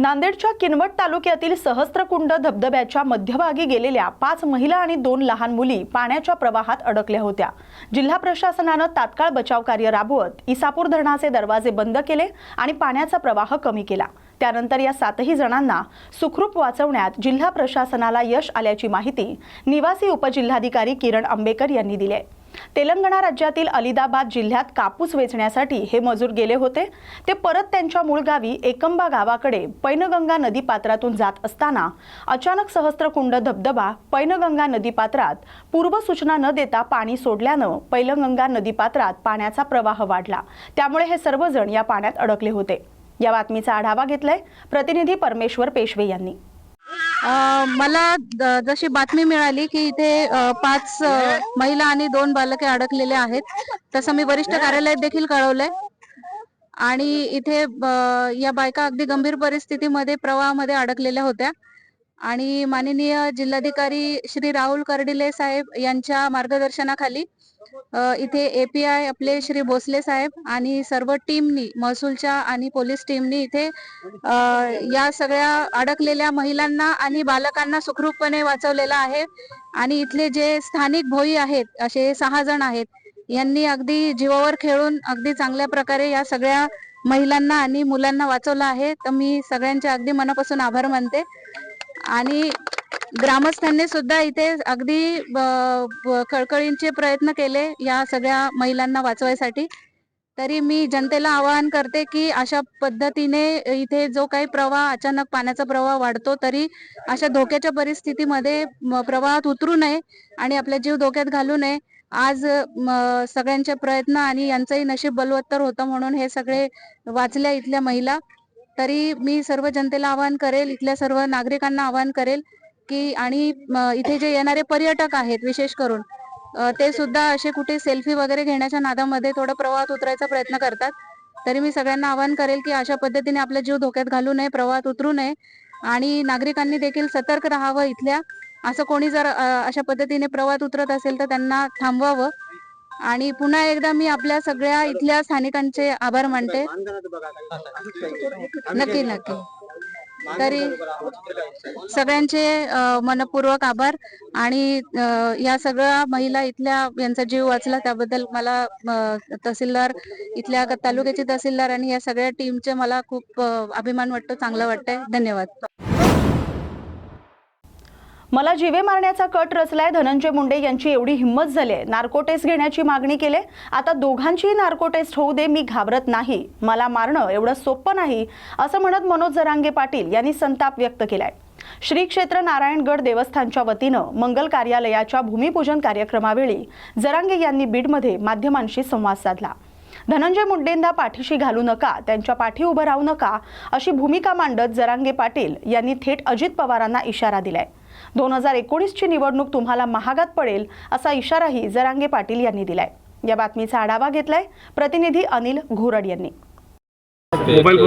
नांदेडच्या किनवट तालुक्यातील सहस्त्रकुंड धबधब्याच्या मध्यभागी गेलेल्या पाच महिला आणि दोन लहान मुली पाण्याच्या प्रवाहात अडकल्या होत्या. जिल्हा प्रशासनानं तात्काळ बचाव कार्य राबवत इसापूर धरणाचे दरवाजे बंद केले आणि पाण्याचा प्रवाह कमी केला. त्यानंतर या सातही जणांना सुखरूप वाचवण्यात जिल्हा प्रशासनाला यश आल्याची माहिती निवासी उपजिल्हाधिकारी किरण आंबेकर यांनी दिली आहे. तेलंगणा राज्यातील अलिदाबाद जिल्ह्यात कापूस वेचण्यासाठी हे मजूर गेले होते. ते परत त्यांच्या मूळ गावी एकंबा गावाकडे पैनगंगा नदीपात्रातून जात असताना अचानक सहस्त्रकुंड धबधबा पैनगंगा नदीपात्रात पूर्वसूचना न देता पाणी सोडल्यानं पैनगंगा नदीपात्रात पाण्याचा प्रवाह वाढला. त्यामुळे हे सर्वजण या पाण्यात अडकले होते. या बातमीचा आढावा घेतलाय प्रतिनिधी परमेश्वर पेशवे यांनी. मला जशी बातमी मिळाली की इथे पाच महिला आणि दोन बालके अडकलेले आहेत. तसं मी वरिष्ठ कार्यालयात देखील कळवलंय. आणि इथे या बायका अगदी गंभीर परिस्थितीमध्ये प्रवाहामध्ये अडकलेल्या होत्या. आणि माननीय जिल्हाधिकारी श्री राहुल कर्डिले साहेब यांच्या मार्गदर्शनाखाली इथे एपीआय आपले श्री भोसले साहेब आणि सर्व टीमनी महसूलच्या आणि पोलीस टीमनी इथे या सगळ्या अडकलेल्या महिलांना आणि बालकांना सुखरूपपणे वाचवलेलं आहे. आणि इथले जे स्थानिक भोई आहेत असे सहा जण आहेत यांनी अगदी जीवावर खेळून अगदी चांगल्या प्रकारे या सगळ्या महिलांना आणि मुलांना वाचवलं आहे. तर मी सगळ्यांचे अगदी मनापासून आभार मानते. आणि ग्रामस्थांनी सुद्धा इथे अगदी कळकळींचे प्रयत्न केले या सगळ्या महिलांना वाचवायसाठी. तरी मी जनतेला आवाहन करते की अशा पद्धतीने इथे जो काही प्रवाह अचानक पाण्याचा प्रवाह वाढतो तरी अशा धोक्याच्या परिस्थितीमध्ये प्रवाहात उतरू नये आणि आपला जीव धोक्यात घालू नये. आज सगळ्यांचे प्रयत्न आणि यांचंही नशीब बलवत्तर होतं म्हणून हे सगळे वाचल्या इथल्या महिला. तरी मी सर्व जनतेला आवाहन करेल इथल्या सर्व नागरिकांना आवाहन करेल की आणि इथे जे येणारे पर्यटक आहेत विशेष करून ते सुद्धा असे कुठे सेल्फी वगैरे घेण्याच्या नादामध्ये थोडं प्रवाहात उतरायचा प्रयत्न करतात. तरी मी सगळ्यांना आवाहन करेल की अशा पद्धतीने आपला जीव धोक्यात घालू नये प्रवाहात उतरू नये आणि नागरिकांनी देखील सतर्क राहावं इथल्या. असं कोणी जर अशा पद्धतीने प्रवाहात उतरत असेल तर त्यांना थांबवावं. आणि पुन्हा एकदा मी आपल्या सगळ्या इथल्या स्थानिकांचे आभार मानते. नक्की नक्की. तरी सगळ्यांचे मनपूर्वक आभार आणि या सगळ्या महिला इथल्या यांचा जीव वाचला त्याबद्दल मला तहसीलदार इथल्या तालुक्याचे तहसीलदार आणि या सगळ्या टीमचे मला खूप अभिमान वाटतो चांगलं वाटतंय. धन्यवाद. मला जीवे मारण्याचा कट रचलाय धनंजय मुंडे यांची एवढी हिंमत झाली आहे नार्को टेस्ट घेण्याची मागणी केली आता दोघांचीही नार्को टेस्ट होऊ दे मी घाबरत नाही. मला मारणं एवढं सोपं नाही असं म्हणत मनोज जरांगे पाटील यांनी संताप व्यक्त केलाय. श्री क्षेत्र नारायणगड देवस्थानच्या वतीनं मंगल कार्यालयाच्या भूमिपूजन कार्यक्रमावेळी जरांगे यांनी बीडमध्ये माध्यमांशी संवाद साधला. धनंजय मुंडेंना पाठीशी घालू नका त्यांच्या पाठी उभं राहू नका अशी भूमिका मांडत जरांगे पाटील यांनी थेट अजित पवारांना इशारा दिलाय. दोन हजार एकोणीसची निवडणूक तुम्हाला महागात पडेल असा इशाराही जरांगे पाटील यांनी दिलाय. या बातमीचा आढावा घेतलाय प्रतिनिधी अनिल घोरड यांनी. मोबाईल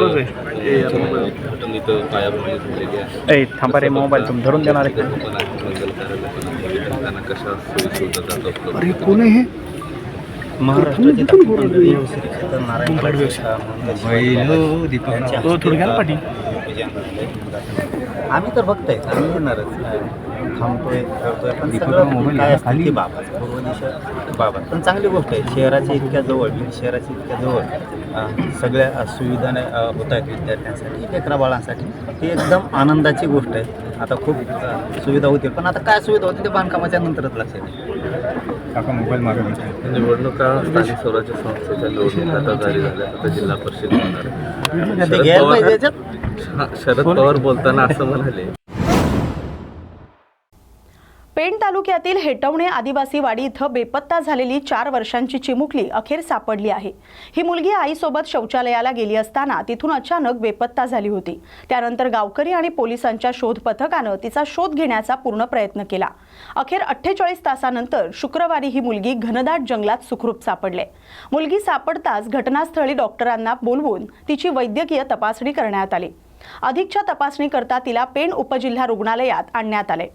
थांबा रे तुम्ही धरून देणार आहे. आम्ही तर बघताय. आम्ही येणारच. थांबतोय करतोय पण सगळं काय असतं ते बाबा पूर्व दिशा बाबा. पण चांगली गोष्ट आहे शहराच्या इतक्या जवळ बीड शहराच्या इतक्या जवळ सगळ्या सुविधा होत आहेत विद्यार्थ्यांसाठी लेकरा बाळांसाठी. ही एकदम आनंदाची गोष्ट आहे. आता खूप सुविधा होतील पण आता काय सुविधा होती ते बांधकामाच्या नंतरच लक्षात येईल. काका मोबाईल मागे निवडणुका स्थानिक स्वराज्य संस्थेच्या निवडणुका आता जारी झाल्या आता जिल्हा परिषद होणार शरद पवार बोलताना असं म्हणाले. पेण तालुक्यातील हेटवणे आदिवासी वाडी इथं बेपत्ता झालेली चार वर्षांची चिमुकली अखेर सापडली आहे. ही मुलगी आईसोबत शौचालयाला गेली असताना तिथून अचानक बेपत्ता झाली होती. त्यानंतर गावकरी आणि पोलिसांच्या शोध पथकानं तिचा शोध घेण्याचा पूर्ण प्रयत्न केला. अखेर अठ्ठेचाळीस तासानंतर शुक्रवारी ही मुलगी घनदाट जंगलात सुखरूप सापडले. मुलगी सापडताच घटनास्थळी डॉक्टरांना बोलवून तिची वैद्यकीय तपासणी करण्यात आली. अधिकच्या तपासणीकरता तिला पेण उपजिल्हा रुग्णालयात आणण्यात आले.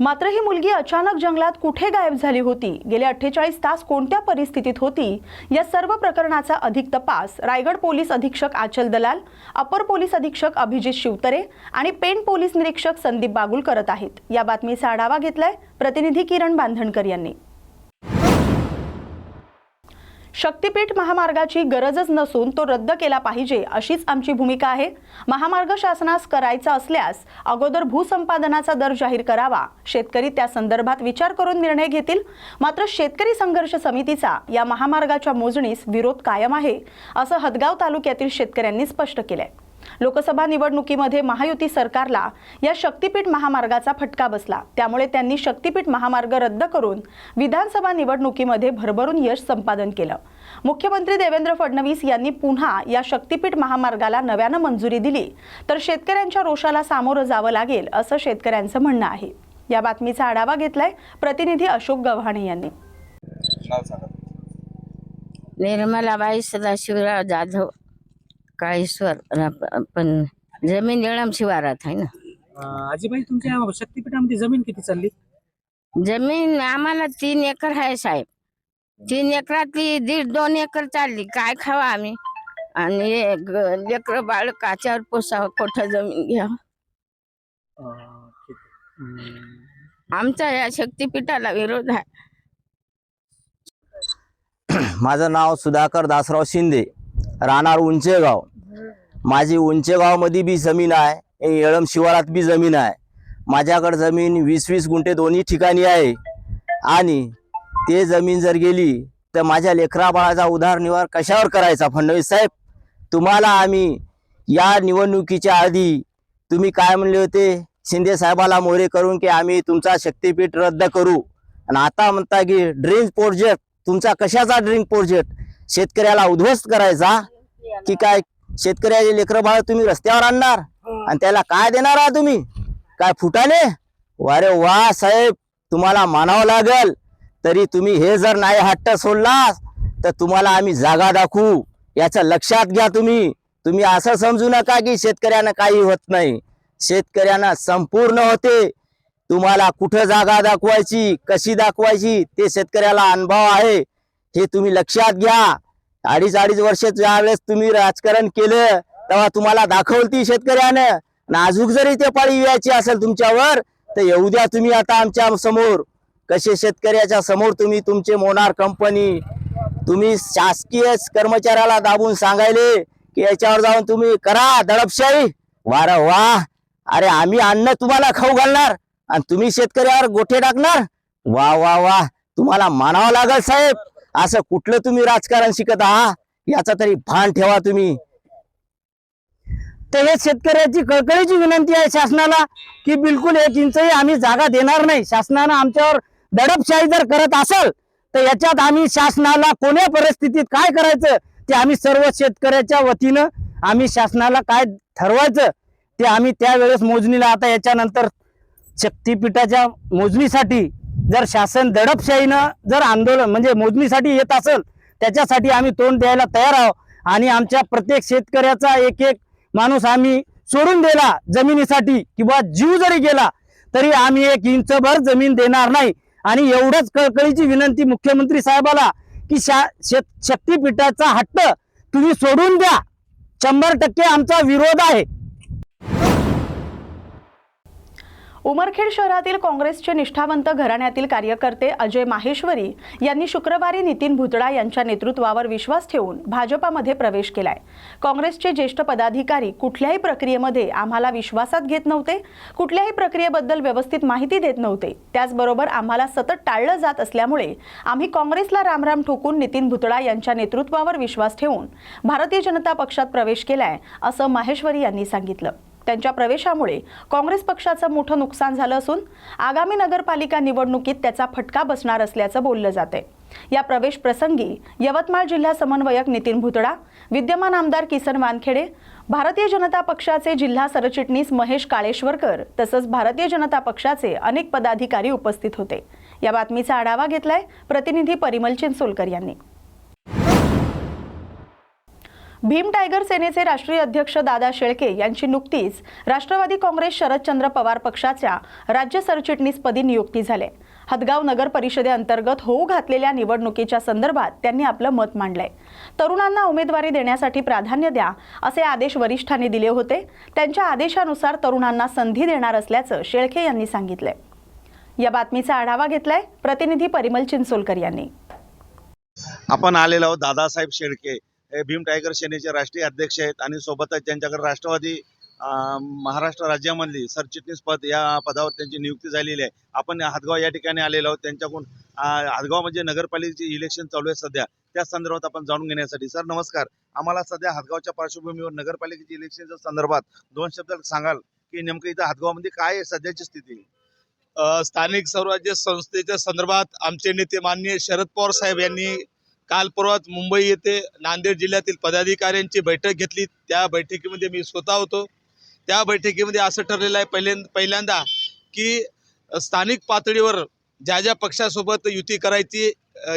मात्र ही मुलगी अचानक जंगलात कुठे गायब झाली होती? गेले अठ्ठेचाळीस तास कोणत्या परिस्थितीत होती? या सर्व प्रकरणाचा अधिक तपास रायगड पोलीस अधीक्षक आचल दलाल अपर पोलीस अधीक्षक अभिजित शिवतरे आणि पेण पोलीस निरीक्षक संदीप बागुल करत आहेत. या बातमीचा आढावा घेतलाय प्रतिनिधी किरण बांधणकर यांनी. शक्तीपीठ महामार्गाची गरजच नसून तो रद्द केला पाहिजे अशीच आमची भूमिका आहे. महामार्ग शासनास करायचा असल्यास अगोदर भूसंपादनाचा दर जाहीर करावा. शेतकरी त्या संदर्भात विचार करून निर्णय घेतील. मात्र शेतकरी संघर्ष समितीचा या महामार्गाच्या मोजणीस विरोध कायम आहे असं हदगाव तालुक्यातील शेतकऱ्यांनी स्पष्ट केलंय. लोकसभा निवडणुकीमध्ये महायुती सरकारला या शक्तीपीठ महामार्गाचा फटका बसला. त्यामुळे त्यांनी शक्तीपीठ महामार्ग रद्द करून विधानसभा निवडणुकीमध्ये भरभरून यश संपादन केलं. मुख्यमंत्री देवेंद्र फडणवीस यांनी पुन्हा या शक्तीपीठ महामार्गाला नव्यानं मंजुरी दिली. तर शेतकऱ्यांच्या रोषाला सामोरं जावं लागेल असं शेतकऱ्यांचं म्हणणं आहे. या बातमीचा आढावा घेतलाय प्रतिनिधी अशोक गव्हाणे यांनी. निर्मलाबाई सदाशिवराव जाधव. काळेश्वर पण जमीन निळम शिवारात आहे ना? अं, आजीबाई तुमच्या शक्तीपीठामध्ये जमीन किती चालली? जमीन आम्हाला तीन एकर आहे साहेब. तीन एकरातली दीड दोन एकर चालली. काय खावा आम्ही? आणि लेकर बाळ काच्यावर पोसावं कोठं जमीन घ्यावं? अं, ठीक आहे. हम्म, आमचा या शक्तीपीठाला विरोध आहे. माझं नाव सुधाकर दासराव शिंदे. राहणार उंचेगाव. माझी उंचेगावमध्ये बी जमीन आहे येळम शिवारात बी जमीन आहे. माझ्याकडे जमीन वीस वीस गुंठे दोन्ही ठिकाणी आहे. आणि ते जमीन जर गेली तर माझ्या लेकरा बाळाचा उदारनिवार कशावर करायचा? फडणवीस साहेब तुम्हाला आम्ही या निवडणुकीच्या आधी तुम्ही काय म्हणले होते? शिंदे साहेबाला मोरे करून की आम्ही तुमचा शक्तीपीठ रद्द करू. आणि आता म्हणता की ड्रिंक प्रोजेक्ट तुमचा कशाचा ड्रिंक प्रोजेक्ट शेतकऱ्याला उद्ध्वस्त करायचा की काय शेतकऱ्याचे लेकरं बाळ तुम्ही रस्त्यावर आणणार आणि त्याला काय देणार आहात तुम्ही? काय फुटाने वारे वा साहेब तुम्हाला मानावं लागल. तरी तुम्ही हे जर नाही हट्ट सोडला तर तुम्हाला आम्ही जागा दाखवू. याचं लक्षात घ्या तुम्ही. तुम्ही असं समजू नका की शेतकऱ्यांना काही होत नाही. शेतकऱ्यांना संपूर्ण होते. तुम्हाला कुठं जागा दाखवायची कशी दाखवायची ते शेतकऱ्याला अनुभव आहे. हे तुम्ही लक्षात घ्या. अडीच अडीच वर्ष ज्यावेळेस तुम्ही राजकारण केलं तेव्हा तुम्हाला दाखवलती शेतकऱ्यानं. नाजूक जरी ते पाळी यायची असेल तुमच्यावर तर येऊ द्या तुम्ही आता आमच्यासमोर. कसे शेतकऱ्याच्या समोर तुम्ही तुमचे मोनार कंपनी तुम्ही शासकीय कर्मचाऱ्याला दाबून सांगायले की याच्यावर जाऊन तुम्ही करा दडपशाही. वार वा. अरे आम्ही अन्न तुम्हाला खाऊ घालणार आणि तुम्ही शेतकऱ्यावर गोठे टाकणार. वा वा वा. तुम्हाला मानावं लागल साहेब. असं कुठलं तुम्ही राजकारण शिकत आहात? याचा तरी भान ठेवा तुम्ही. तर हे शेतकऱ्याची कळकळीची विनंती आहे शासनाला की बिलकुल एक इंचही आम्ही जागा देणार नाही. शासनानं आमच्यावर दडपशाही जर करत असेल तर याच्यात आम्ही शासनाला कोण्या परिस्थितीत काय करायचं ते आम्ही सर्व शेतकऱ्याच्या वतीनं आम्ही शासनाला काय ठरवायचं ते आम्ही त्यावेळेस मोजणीला. आता याच्यानंतर शक्तीपीठाच्या मोजणीसाठी जर शासन दडपशाहीनं जर आंदोलन म्हणजे मोजणीसाठी येत असेल त्याच्यासाठी आम्ही तोंड द्यायला तयार आहोत. आणि आमच्या प्रत्येक शेतकऱ्याचा एक एक माणूस आम्ही सोडून दिला जमिनीसाठी किंवा जीव जरी गेला तरी आम्ही एक इंचभर जमीन देणार नाही. आणि एवढंच कळकळीची विनंती मुख्यमंत्री साहेबाला की शा शेत शक्तीपीठाचा हट्ट तुम्ही सोडून द्या. शंभर टक्के आमचा विरोध आहे. उमरखेड शहरातील काँग्रेसचे निष्ठावंत घराण्यातील कार्यकर्ते अजय माहेश्वरी यांनी शुक्रवारी नितीन भुतडा यांच्या नेतृत्वावर विश्वास ठेवून भाजपामध्ये प्रवेश केलाय. काँग्रेसचे ज्येष्ठ पदाधिकारी कुठल्याही प्रक्रियेमध्ये आम्हाला विश्वासात घेत नव्हते कुठल्याही प्रक्रियेबद्दल व्यवस्थित माहिती देत नव्हते. त्याचबरोबर आम्हाला सतत टाळलं जात असल्यामुळे आम्ही काँग्रेसला रामराम ठोकून नितीन भुतडा यांच्या नेतृत्वावर विश्वास ठेवून भारतीय जनता पक्षात प्रवेश केलाय असं माहेश्वरी यांनी सांगितलं. त्यांच्या प्रवेशामुळे काँग्रेस पक्षाचं मोठं नुकसान झालं असून आगामी नगरपालिका निवडणुकीत त्याचा फटका बसणार असल्याचं बोललं जाते या प्रवेश प्रसंगी यवतमाळ जिल्हा समन्वयक नितीन भुतडा विद्यमान आमदार किसन वानखेडे भारतीय जनता पक्षाचे जिल्हा सरचिटणीस महेश काळेश्वरकर तसंच भारतीय जनता पक्षाचे अनेक पदाधिकारी उपस्थित होते. या बातमीचा आढावा घेतलाय प्रतिनिधी परिमल चिंचोलकर यांनी. भीम टायगर सेनेचे राष्ट्रीय अध्यक्ष दादा शेळके यांची नुकतीच राष्ट्रवादी काँग्रेस शरदचंद्र पवार पक्षाच्या राज्य सरचिटणीसपदी नियुक्ती झाली. हदगाव नगर परिषदेअंतर्गत होऊ घातलेल्या निवडणुकीच्या संदर्भात त्यांनी आपलं मत मांडलंय. तरुणांना उमेदवारी देण्यासाठी प्राधान्य द्या असे आदेश वरिष्ठांनी दिले होते. त्यांच्या आदेशानुसार तरुणांना संधी देणार असल्याचं शेळके यांनी सांगितलंय. या बातमीचा आढावा घेतलाय प्रतिनिधी परिमल चिंचोलकर यांनी. आपण आलेलो दादासाहेब शेळके. भीम टायगर सेनेचे राष्ट्रीय अध्यक्ष आहेत आणि सोबतच त्यांच्याकडे राष्ट्रवादी महाराष्ट्र राज्यामधली सरचिटणीस पद या पदावर त्यांची नियुक्ती झालेली आहे. आपण हातगाव या ठिकाणी आलेलो आहोत. त्यांच्याकडून अं, हातगाव म्हणजे नगरपालिकेचे इलेक्शन चालू आहे सध्या. त्या संदर्भात आपण जाणून घेण्यासाठी. सर नमस्कार. आम्हाला सध्या हातगावच्या पार्श्वभूमीवर नगरपालिकेच्या इलेक्शनच्या संदर्भात दोन शब्द सांगाल की नेमकं इथं हातगावमध्ये काय आहे सध्याची स्थिती? स्थानिक स्वराज्य संस्थेच्या संदर्भात आमचे नेते माननीय शरद पवार साहेब यांनी काल परवाच मुंबई येथे नांदेड जिल्ह्यातील पदाधिकाऱ्यांची बैठक घेतली. त्या बैठकीमध्ये मी स्वतः होतो. त्या बैठकीमध्ये असं ठरलेलं आहे पहिल्यांदा पहिल्यांदा की स्थानिक पातळीवर ज्या ज्या पक्षासोबत युती करायची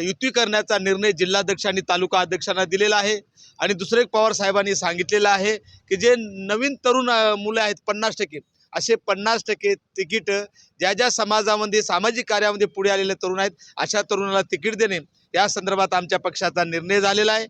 युती करण्याचा निर्णय जिल्हाध्यक्ष आणि तालुका अध्यक्षांना दिलेला आहे. आणि दुसरे एक पवार साहेबांनी सांगितलेलं आहे की जे नवीन तरुण मुलं आहेत पन्नास टक्के असे पन्नास टक्के तिकीट ज्या ज्या समाजामध्ये सामाजिक कार्यामध्ये पुढे आलेले तरुण आहेत अशा तरुणाला तिकीट देणे. त्या संदर्भात आमच्या पक्षाचा निर्णय झालेला आहे.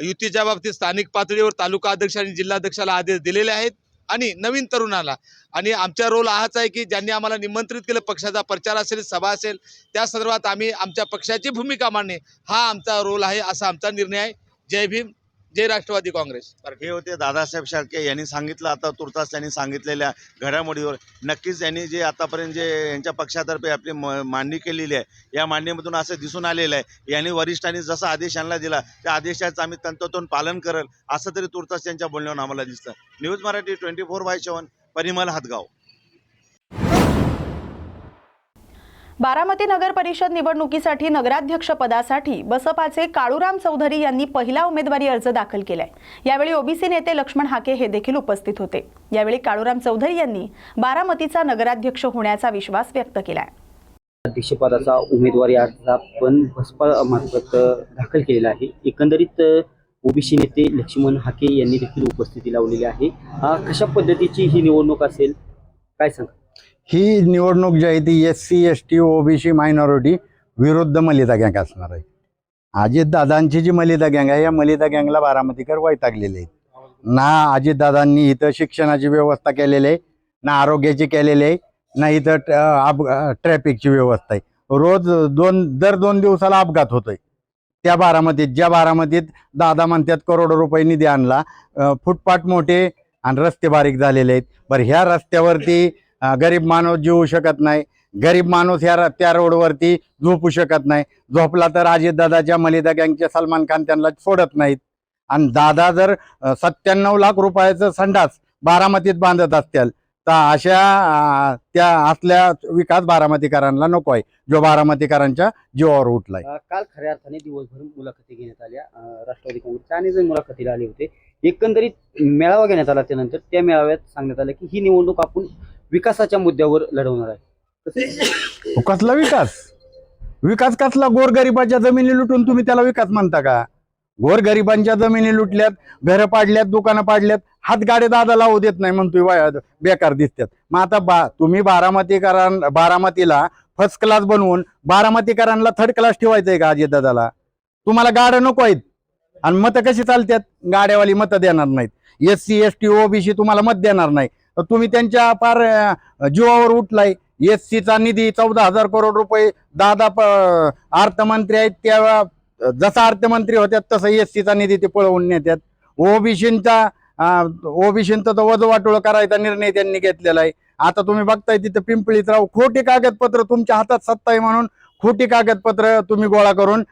युतीच्या बाबतीत स्थानिक पातळीवर तालुका अध्यक्ष आणि जिल्हाध्यक्षाला आदेश दिलेले आहेत. आणि नवीन तरुणाला. आणि आमचा रोल हाच आहे की ज्यांनी आम्हाला निमंत्रित केलं पक्षाचा प्रचार असेल सभा असेल त्या संदर्भात आम्ही आमच्या पक्षाची भूमिका मांडणे हा आमचा रोल आहे असा आमचा निर्णय आहे. जय भीम. जय राष्ट्रवादी काँग्रेस. तर हे होते दादासाहेब शेळके. यांनी सांगितलं आता तुर्तास त्यांनी सांगितलेल्या घडामोडीवर. नक्कीच यांनी जे आतापर्यंत जे यांच्या पक्षातर्फे आपली म- मांडणी केलेली आहे या मांडणीमधून असं दिसून आलेलं आहे. यांनी वरिष्ठांनी जसा आदेश यांना दिला त्या आदेशाचं आम्ही तंतोतंत पालन करेल असं तरी तुर्तास यांच्या बोलण्यावर आम्हाला दिसतं. News Marathi twenty four by seven Parimal Hatgaon. Baramati नगर परिषद निवडणुकीसाठी नगराध्यक्ष पदासाठी बसपाचे काळूराम चौधरी यांनी पहिला उमेदवारी अर्ज दाखल केलाय. यावेळी ओबीसी नेते लक्ष्मण हाके हे देखील उपस्थित होते. यावेळी काळूराम चौधरी यांनी बारामतीचा नगराध्यक्ष होण्याचा विश्वास व्यक्त केलाय. अध्यक्षपदाचा उमेदवारी अर्ज आपण बसपा मार्फत दाखल केलेला आहे. एकंदरीत ओबीसी नेते लक्ष्मण हाके यांनी देखील उपस्थिती लावलेली आहे. कशा पद्धतीची ही निवडणूक असेल? काय सांगा ही निवडणूक जी आहे ती S C S T OBC minority विरुद्ध मलिदा गँग असणार आहे. अजितदादांची जी मलिदा गँग आहे या मलिदा गँगला बारामतीकर वैतागलेले आहेत. ना अजितदादांनी इथं शिक्षणाची व्यवस्था केलेली आहे ना आरोग्याची केलेली आहे ना इथं अप ट्रॅफिकची व्यवस्था आहे. रोज दोन दर दोन दिवसाला अपघात होतोय. त्या बारामतीत ज्या बारामतीत दादा म्हणतात करोडो रुपये निधी आणला फुटपाथ मोठे आणि रस्ते बारीक झालेले आहेत. बरं ह्या रस्त्यावरती गरीब माणूस जीवू शकत नाही. गरीब माणूस या त्या रोडवरती झोपू शकत नाही. झोपला तर अजितदादाच्या मलिदा गँगच्या सलमान खान त्यांना सोडत नाहीत. आणि दादा जर सत्त्याण्णव लाख रुपयाचं संडास बारामतीत बांधत असतील तर अशा त्या असल्या विकास बारामतीकरांना नको आहे जो बारामतीकरांच्या जीवावर उठलाय. काल खऱ्या अर्थाने दिवसभर मुलाखती घेण्यात आल्या. राष्ट्रवादी काँग्रेसच्या आणि मुलाखतीला आले होते. एकंदरीत मेळावा घेण्यात आला त्यानंतर त्या मेळाव्यात सांगण्यात आलं की ही निवडणूक आपण विकासाच्या मुद्द्यावर लढवणार आहे. कसला विकास? विकास कसला? गोरगरिबाच्या जमिनी लुटून तुम्ही त्याला विकास म्हणता का? गोरगरिबांच्या जमिनी लुटल्यात घरं पाडल्यात दुकानं पाडल्यात हातगाडे दादा लावू देत नाही म्हणतोय बेकार दिसतात मग आता बा तुम्ही बारामतीकरां बारामतीला फर्स्ट क्लास बनवून बारामतीकरांना थर्ड क्लास ठेवायचंय का अजित दादाला तुम्हाला गाड्या नको आहेत. आणि मतं कशी चालतात गाड्यावाली मतं देणार नाहीत. S C S T OBC तुम्हाला मत देणार नाही. तर तुम्ही त्यांच्या पार जीवावर उठलाय. एस सीचा निधी चौदा हजार करोड रुपये दादा प- अर्थमंत्री आहेत त्या जसा अर्थमंत्री होत्यात तसं एस सीचा निधी ते पळवून नेतात ओबीसींचा ओबीसींचं तर वजवाटोळ करायचा निर्णय त्यांनी घेतलेला आहे. आता तुम्ही बघताय तिथं पिंपळीत राहू खोटी कागदपत्र तुमच्या हातात सत्ता आहे म्हणून खोटी कागदपत्र तुम्ही गोळा करून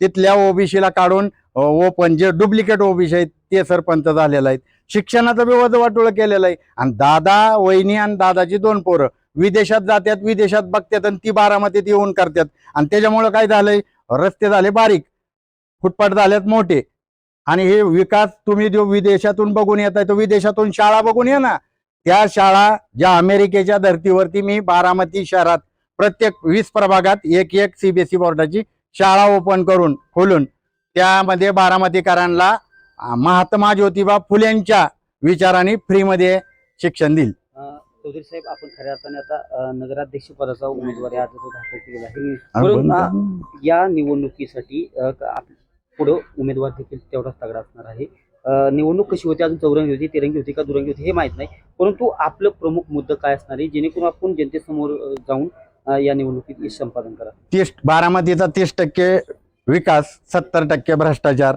तिथल्या ओबीसीला काढून ओपन जे डुप्लिकेट ओबीसी आहेत ते सरपंच झालेलं आहेत. शिक्षणाचं बी वजवाटोळ केलेलं आहे. आणि दादा वहिनी आणि दादाची दोन पोरं. विदेशात जातात विदेशात बघतात आणि ती बारामतीत येऊन करतात आणि त्याच्यामुळं काय झालंय? रस्ते झाले बारीक. फुटपाट झालेत मोठे. आणि हे विकास तुम्ही जो विदेशातून बघून येत आहे तो विदेशातून शाळा बघून ये ना. त्या शाळा ज्या अमेरिकेच्या धर्तीवरती मी बारामती शहरात प्रत्येक वीस प्रभागात एक एक सीबीएसई बोर्डाची शाळा ओपन करून खोलून त्यामध्ये बारामतीकरांना महात्मा ज्योतिबा फुलेंच्या विचाराने फ्रीमध्ये शिक्षण देईल चौधरी साहेब आपण खऱ्या अर्थाने आता नगराध्यक्ष पदाचा उमेदवारी दाखल केलेला आहे. या निवडणुकीसाठी पुढं उमेदवार देखील तेवढाच तगडा असणार आहे. निवडणूक कशी होती? अजून चौरंगी होती तिरंगी होती का दुरंगी होती हे माहीत नाही. परंतु आपलं प्रमुख मुद्दा काय असणार आहे? जेणेकरून आपण जनतेसमोर जाऊन या निवडणुकीत संपादन करा. तीस बारामतीचा तीस टक्के विकास सत्तर टक्के भ्रष्टाचार.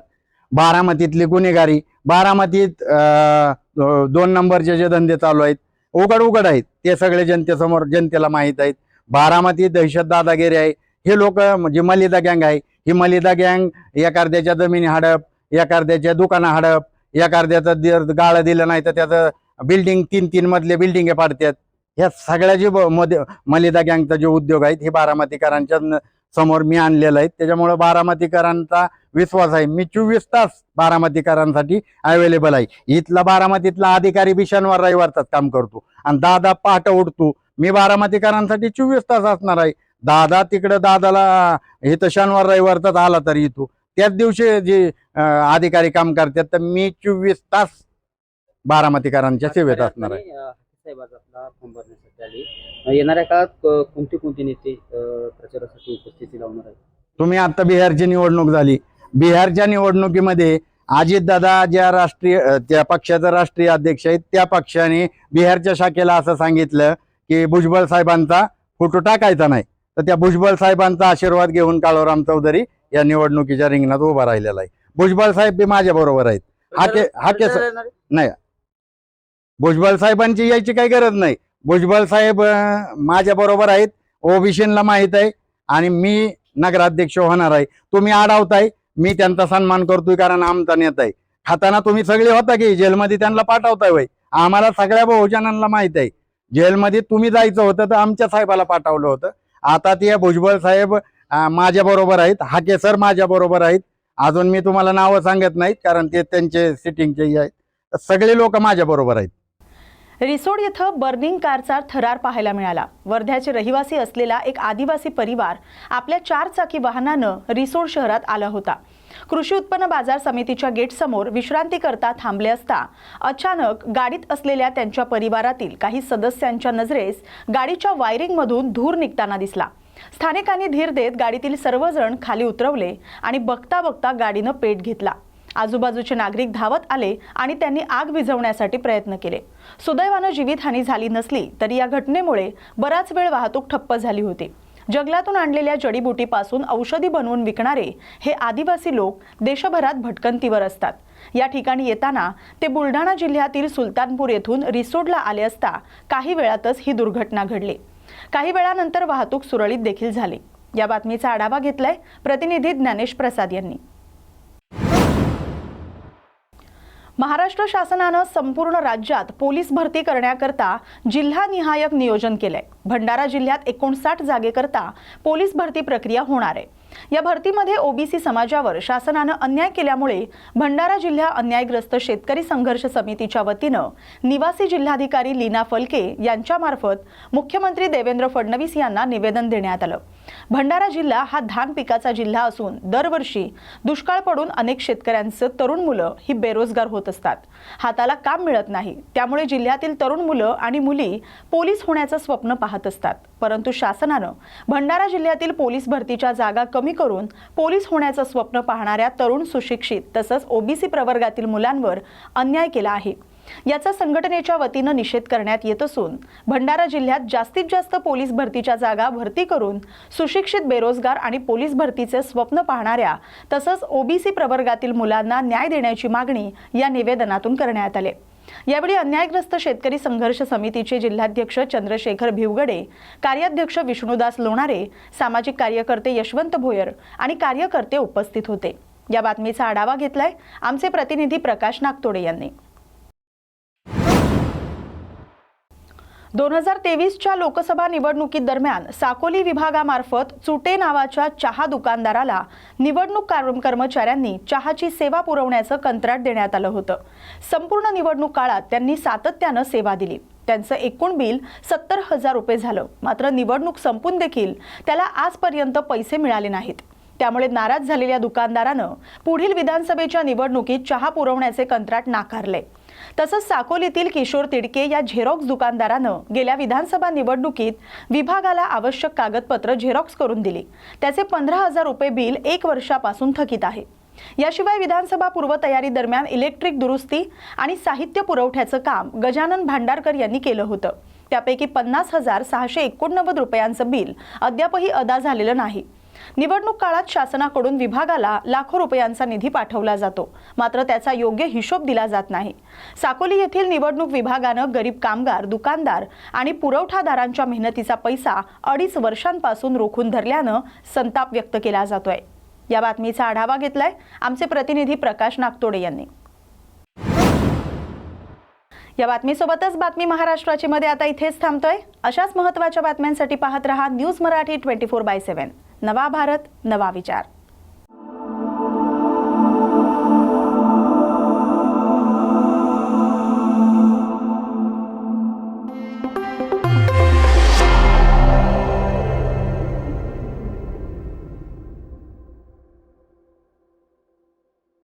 बारामतीतली गुन्हेगारी बारामतीत दोन नंबरचे जे धंदे चालू आहेत उघड उघड आहेत. ते सगळे जनतेसमोर जनतेला माहीत आहेत. बारामती दहशत दादागिरी आहे. हे लोक म्हणजे मलिदा गँग आहे. ही मलिदा गँग एखाद्याच्या जमिनी हडप एखाद्याच्या दुकानं हडप एखाद्याचं दि- गाळं दिलं नाही तर त्याचं बिल्डिंग तीन तीन मधले बिल्डिंग पाडतात ह्या सगळ्या जे ब- मध्ये मलिदा गँगचा जे उद्योग आहेत हे बारामतीकरांच्या समोर मी आणलेलं आहे. त्याच्यामुळे बारामतीकरांचा विश्वास आहे. मी चोवीस तास बारामतीकरांसाठी अवेलेबल आहे. इथला बारामतीतला अधिकारी बी शनिवार रविवारचाच काम करतो. आणि दादा पहाट उठतो मी बारामतीकरांसाठी चोवीस तास असणार आहे. दादा तिकडं दादाला इथं शनिवार रविवारचाच आला तरी येतो. त्याच दिवशी जे अधिकारी काम करतात तर मी चोवीस तास बारामतीकरांच्या सेवेत असणार आहे. हाके अं, येणाऱ्या काळात कोणते कोणते नेते प्रचारासाठी उपस्थिती लावणार आहेत? तुम्ही आता बिहारची निवडणूक झाली. बिहारच्या निवडणुकीमध्ये अजितदादा ज्या राष्ट्रीय त्या पक्षाचा राष्ट्रीय अध्यक्ष आहेत त्या पक्षाने बिहारच्या शाखेला असं सांगितलं की भुजबळ साहेबांचा फोटो टाकायचा नाही. तर त्या भुजबळ साहेबांचा आशीर्वाद घेऊन काळोराम चौधरी या निवडणुकीच्या रिंगणात उभा राहिलेला आहे. भुजबळ साहेब बी माझ्या बरोबर आहेत. हाके हाके आहे? नाही. भुजबळ साहेबांची यायची काही गरज नाही. भुजबळ साहेब माझ्या बरोबर आहेत. ओबीसीला माहीत आहे. आणि मी नगराध्यक्ष होणार आहे. तुम्ही आडावताय मी त्यांचा सन्मान करतोय कारण आमचा नेता आहे. खाताना तुम्ही सगळे होता की जेलमध्ये त्यांना पाठवताय वय आम्हाला सगळ्या बहुजनांना माहीत आहे. जेलमध्ये तुम्ही जायचं होतं तर आमच्या साहेबाला पाठवलं होतं. आता ते भुजबळ साहेब माझ्या बरोबर आहेत. हाके सर माझ्या बरोबर आहेत. अजून मी तुम्हाला नावं सांगत नाहीत कारण ते त्यांचे सिटिंगचे आहेत. सगळे लोक माझ्या बरोबर आहेत. रिसोड येथं बर्निंग कारचा थरार पाहायला मिळाला. वर्ध्याचे रहिवासी असलेला एक आदिवासी परिवार आपल्या चार चाकी वाहनानं रिसोड शहरात आला होता. कृषी उत्पन्न बाजार समितीच्या गेटसमोर विश्रांती करता थांबले असता अचानक गाडीत असलेल्या त्यांच्या परिवारातील काही सदस्यांच्या नजरेस गाडीच्या वायरिंगमधून धूर निघताना दिसला. स्थानिकांनी धीर देत गाडीतील सर्वजण खाली उतरवले आणि बघता बघता गाडीनं पेट घेतला. आजूबाजूचे नागरिक धावत आले आणि त्यांनी आग विझवण्यासाठी प्रयत्न केले. सुदैवानं जीवितहानी झाली नसली तरी या घटनेमुळे बराच वेळ वाहतूक ठप्प झाली होती. जंगलातून आणलेल्या जडीबुटीपासून औषधी बनवून विकणारे हे आदिवासी लोक देशभरात भटकंतीवर असतात. या ठिकाणी येताना ते बुलढाणा जिल्ह्यातील सुलतानपूर येथून रिसोडला आले असता काही वेळातच ही दुर्घटना घडली. काही वेळानंतर वाहतूक सुरळीत देखील झाली. या बातमीचा आढावा घेतलाय प्रतिनिधी ज्ञानेश प्रसाद यांनी. महाराष्ट्र शासनानं संपूर्ण राज्यात पोलीस भरती करण्याकरता जिल्हानिहायक नियोजन केलंय. भंडारा जिल्ह्यात एकोणसाठ जागेकरता पोलीस भरती प्रक्रिया होणार आहे. या भरतीमध्ये ओबीसी समाजावर शासनानं अन्याय केल्यामुळे भंडारा जिल्हा अन्यायग्रस्त शेतकरी संघर्ष समितीच्या वतीनं निवासी जिल्हाधिकारी लीना फलके यांच्यामार्फत मुख्यमंत्री देवेंद्र फडणवीस यांना निवेदन देण्यात आलं. भंडारा जिल्हा हा धान पिकाचा जिल्हा असून दरवर्षी दुष्काळ पडून अनेक शेतकऱ्यांचं तरुण मुलं ही बेरोजगार होत असतात. हाताला काम मिळत नाही. त्यामुळे जिल्ह्यातील तरुण मुलं आणि मुली पोलीस होण्याचं स्वप्न पाहत असतात. परंतु शासनानं भंडारा जिल्ह्यातील पोलीस भरतीच्या जागा कमी करून पोलीस होण्याचं स्वप्न पाहणाऱ्या तरुण सुशिक्षित तसंच ओबीसी प्रवर्गातील मुलांवर अन्याय केला आहे. याचा संघटनेच्या वतीनं निषेध करण्यात येत असून भंडारा जिल्ह्यात जास्तीत जास्त पोलीस भरतीच्या जागा भरती करून सुशिक्षित बेरोजगार आणि पोलीस भरतीचे स्वप्न पाहणाऱ्या तसंच ओबीसी प्रवर्गातील मुलांना न्याय देण्याची मागणी या निवेदनातून करण्यात आली. यावेळी अन्यायग्रस्त शेतकरी संघर्ष समितीचे जिल्हाध्यक्ष चंद्रशेखर भिवगडे कार्याध्यक्ष विष्णुदास लोणारे सामाजिक कार्यकर्ते यशवंत भोयर आणि कार्यकर्ते उपस्थित होते. या बातमीचा आढावा घेतलाय आमचे प्रतिनिधी प्रकाश नागतोडे यांनी. दोन हजार तेवीसच्या लोकसभा निवडणुकीदरम्यान साकोली विभागामार्फत चुटे नावाच्या चहा दुकानदाराला निवडणूक कार- कर्मचाऱ्यांनी चहाची सेवा पुरवण्याचं कंत्राट देण्यात आलं होतं. संपूर्ण निवडणूक काळात त्यांनी सातत्यानं सेवा दिली. त्यांचं एकूण बिल सत्तर हजार रुपये झालं. मात्र निवडणूक संपून देखील त्याला आजपर्यंत पैसे मिळाले नाहीत. त्यामुळे नाराज झालेल्या दुकानदारानं पुढील विधानसभेच्या निवडणुकीत चहा पुरवण्याचे कंत्राट नाकारले. तसंच साकोलीतील किशोर तिडके या झेरॉक्स दुकानदारानं गेल्या विधानसभा निवडणुकीत विभागाला आवश्यक कागदपत्र झेरॉक्स करून दिली. त्याचे पंधरा हजार रुपये बिल एक वर्षापासून थकीत आहे. याशिवाय विधानसभा पूर्वतयारी दरम्यान इलेक्ट्रिक दुरुस्ती आणि साहित्य पुरवठ्याचं काम गजानन भांडारकर यांनी केलं होतं. त्यापैकी पन्नास हजार सहाशे एकोणनव्वद रुपयांचं बिल अद्यापही अदा झालेलं नाही. निवडणूक काळात शासनाकडून विभागाला लाखो रुपयांचा निधी पाठवला जातो. मात्र त्याचा योग्य हिशोब दिला जात नाही. साकोली येथील निवडणूक विभागानं गरीब कामगार दुकानदार आणि पुरवठादारांच्या मेहनतीचा पैसा अडीच वर्षांपासून रोखून धरल्यानं संताप व्यक्त केला जातोय. या बातमीचा आढावा घेतलाय आमचे प्रतिनिधी प्रकाश नागतोडे यांनी. या बातमीसोबतच बातमी महाराष्ट्राची मध्ये आता इथेच थांबतोय. अशाच महत्त्वाच्या बातम्यांसाठी पाहत रहा news Marathi twenty four by seven. नवा भारत नवा विचार